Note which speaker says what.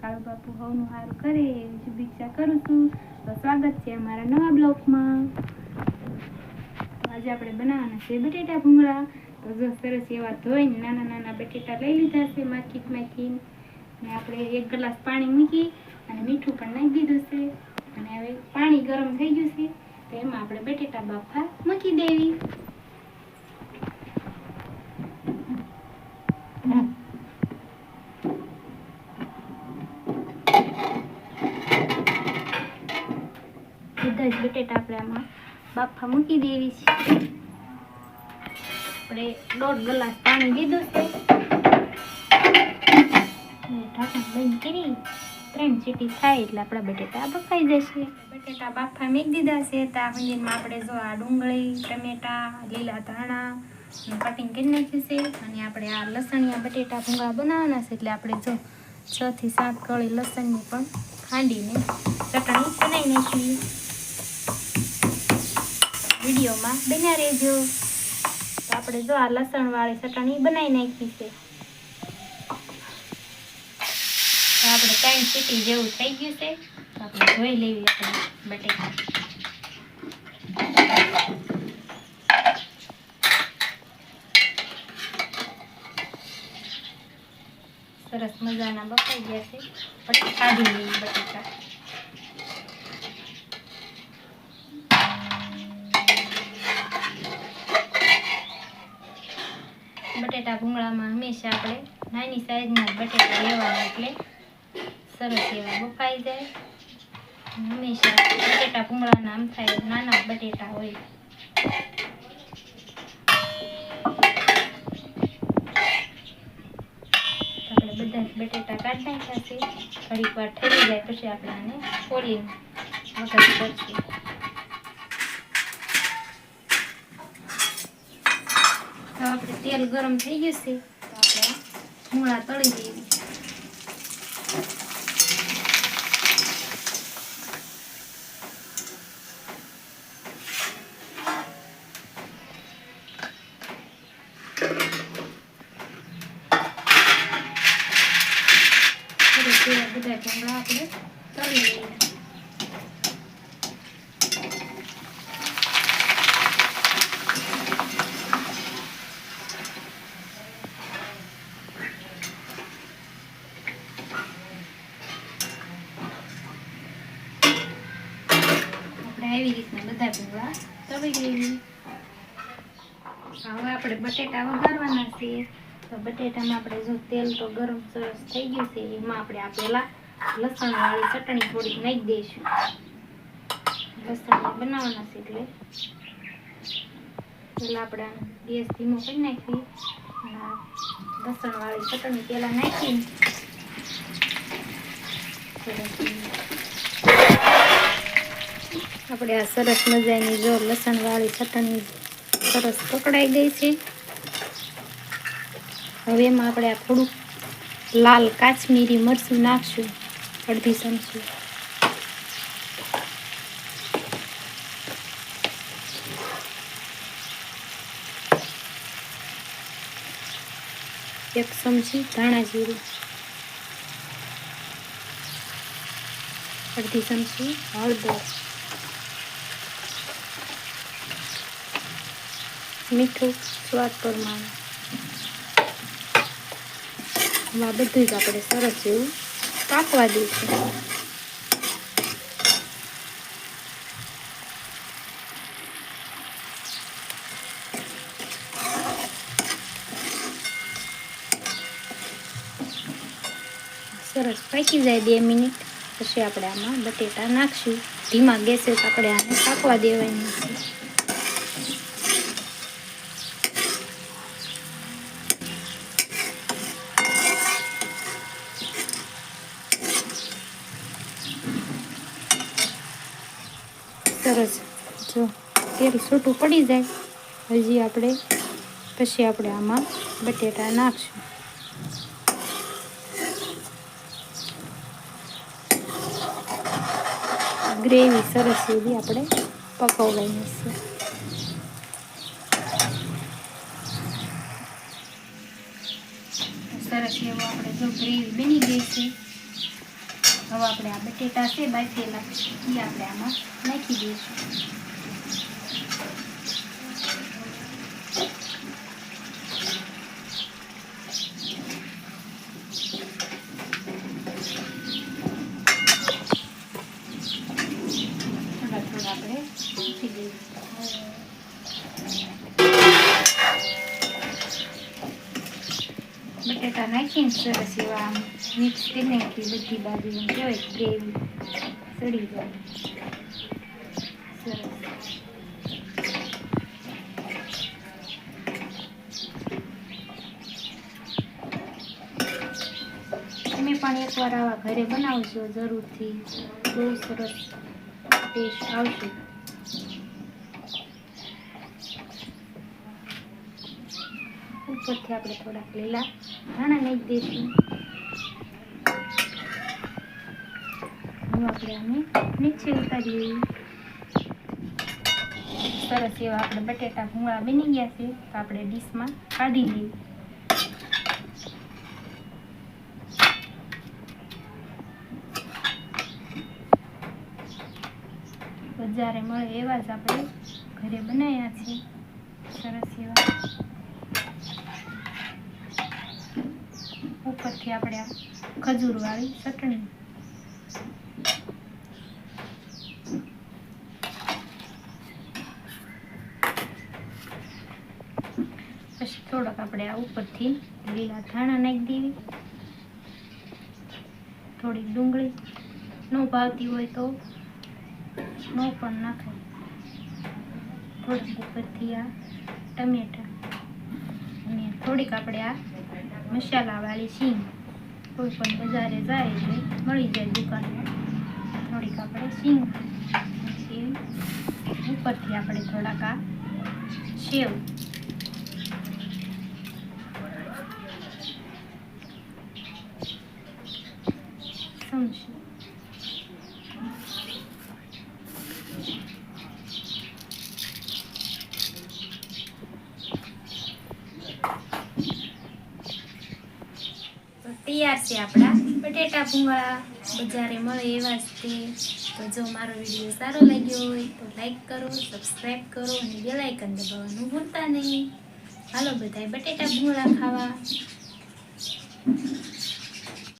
Speaker 1: કાળુ બાપુ હવનું સારું કરે એવી શુભેચ્છા કરું છું. તો સ્વાગત છે અમારા નવા બ્લોગમાં આજે આપણે બનાવવાના છે બટેટા ભૂંગળા. તો જો સરસ એવા ધોઈને નાના નાના બટેટા લઈ લીધા છે માર્કેટમાંથી ને આપણે એક ગ્લાસ પાણી મૂકી અને મીઠું પણ નાખી દીધું છે. અને હવે પાણી ગરમ થઈ ગયું છે. તો એમાં આપણે બટેટા બાફા મૂકી દેવી. બધા જ બટેટા આપણે આમાં. બાફા મૂકી દેવી છે. આપણે દોઢ ગ્લાસ પાણી લીધું છે. ઢાંકણ બંધ કરી ત્રણ સીટી થાય એટલે આપણા બટેટા બફાઈ જશે. બટેટા બાફા મેક દીધા છે. ત્યાં મંદિરમાં આપણે જો આ ડુંગળી, ટમેટા, લીલા ધાણા કટિંગ કરી નાખ્યું છે. અને આપણે આ લસણિયા બટેટા ભૂંગળા બનાવવાના છે એટલે આપણે જો છ થી સાત કળી લસણની પણ ખાંડીને ચટણી બનાવી નાખી વિડીયોમાં બન્યા રહેજો. તો આપણે જો આ લસણવાળી ચટણી બનાવી નાખી છે. આપણે ત્રણ સીટી જેવું થઈ ગયું છે. આપણે ધોઈ લેવી આપણે બટેકા સરસ મજાના બફાઈ ગયા છે. પછી કાઢી લઈએ બટેકા બટેટા ભૂંગળામાં હંમેશા આપણે નાની સાઈઝના બટેટા લેવાના એટલે સરસ એવા બફાઈ જાય. હંમેશા બટેટા ભૂંગળાના આમ થાય નાના બટેટા હોય. આપણે બધા બટેટા કાઢી નાખ્યા છે. ઘડીક વાર ઠરી જાય પછી આપણે આને ફોડીને વઘાર કરશું. તો આપણે તેલ ગરમ થઈ છે, તો આપણે મૂળા તળી દેવી બધા ભૂંગળા આપણે તળી લઈએ. આવી રીતના બધા ભૂંગળા તળી લેવી. હવે આપણે બટેટા વઘારવાના છીએ. તો બટેટામાં આપણે જો તેલ તો ગરમ સરસ થઈ ગયું છે, એમાં આપણે આ પહેલાં લસણવાળી ચટણી થોડીક નાખી દઈશું. લસણ બનાવવાના છે એટલે. પહેલાં આપણે ગેસ ધીમો કરી નાખીએ. અને લસણવાળી ચટણી પહેલાં નાખીને સરસ. આપણે આ સરસ મજાની જો લસણવાળી ચટણી સરસ પકડાઈ ગઈ છે. હવે એમાં આપણે આ થોડુંક લાલ કાશ્મીરી મરચું નાખશું, અડધી ચમચી. એક ચમચી ધાણા જીરું. અડધી ચમચી હળદર. મીઠું સ્વાદ પ્રમાણે. આ બધું જ આપણે સરસ એવું પાકવા દઈશું. સરસ પાકી જાય બે મિનિટ. પછી આપણે આમાં બટેટા નાખશું. ધીમા ગેસે આપણે આને પાકવા દેવાની છે. સરસ જો, તેલ છૂટું પડી જાય, હજી આપણે, પછી આપણે આમાં બટેટા નાખશું. ગ્રેવી સરસ એવી આપણે પકવવાની છે સરસ એવો આપણે જો ગ્રેવી બની ગઈ છે. હવે આપણે આ બટેટા છે બાફેલા. એ આપણે આમાં નાખી દઈશું થોડા થોડા આપણે નાખી દઈશું બટેટા નાખીને સરસ એવા આમ મિક્સ કરી નાખી બધી બાજુ એમ કહેવાય ગ્રેવી સડી જાય સરસ તમે પણ એકવાર આવા ઘરે બનાવજો જરૂરથી બહુ સરસ ટેસ્ટ આવશે ઉપરથી આપણે થોડાક લીલા ધાણા નાખી દઈશું. હવે આપણે આને નીચે ઉતારી લઈએ સરસ એવા આપણે બટેટા ભૂંગળા બની ગયા છે, તો આપણે ડીશમાં કાઢી લઈએ. બજારે મળે એવા જ આપણે ઘરે બનાવ્યા છે. સરસ એવા. ઉપરથી આપણે આ ખજૂરવાળી ચટણી. પછી થોડોક આપણે આ ઉપરથી લીલા ધાણા નાખી દેવી. થોડીક ડુંગળી. ન ભાવતી હોય તો ન પણ નાખે. થોડીક ઉપરથી આ ટમેટા. અને થોડીક આપણે આ મસાલાવાળી શીંગ કોઈ પણ બજારે જાય એટલે મળી જાય દુકાનમાં. થોડીક આપણે સીંગ પછી ઉપરથી આપણે થોડાક આ સેવ. સમજી તો છે આપણા. બટેટા ભૂંગળા બજારે મળે એવા જ તે. જો મારો વીડિયો સારો લાગ્યો હોય તો લાઈક કરો સબસ્ક્રાઈબ કરો અને બેલાઇકન દબાવવાનું ભૂલતા નહીં. હાલો બધાય બટેટા ભૂંગળા ખાવા.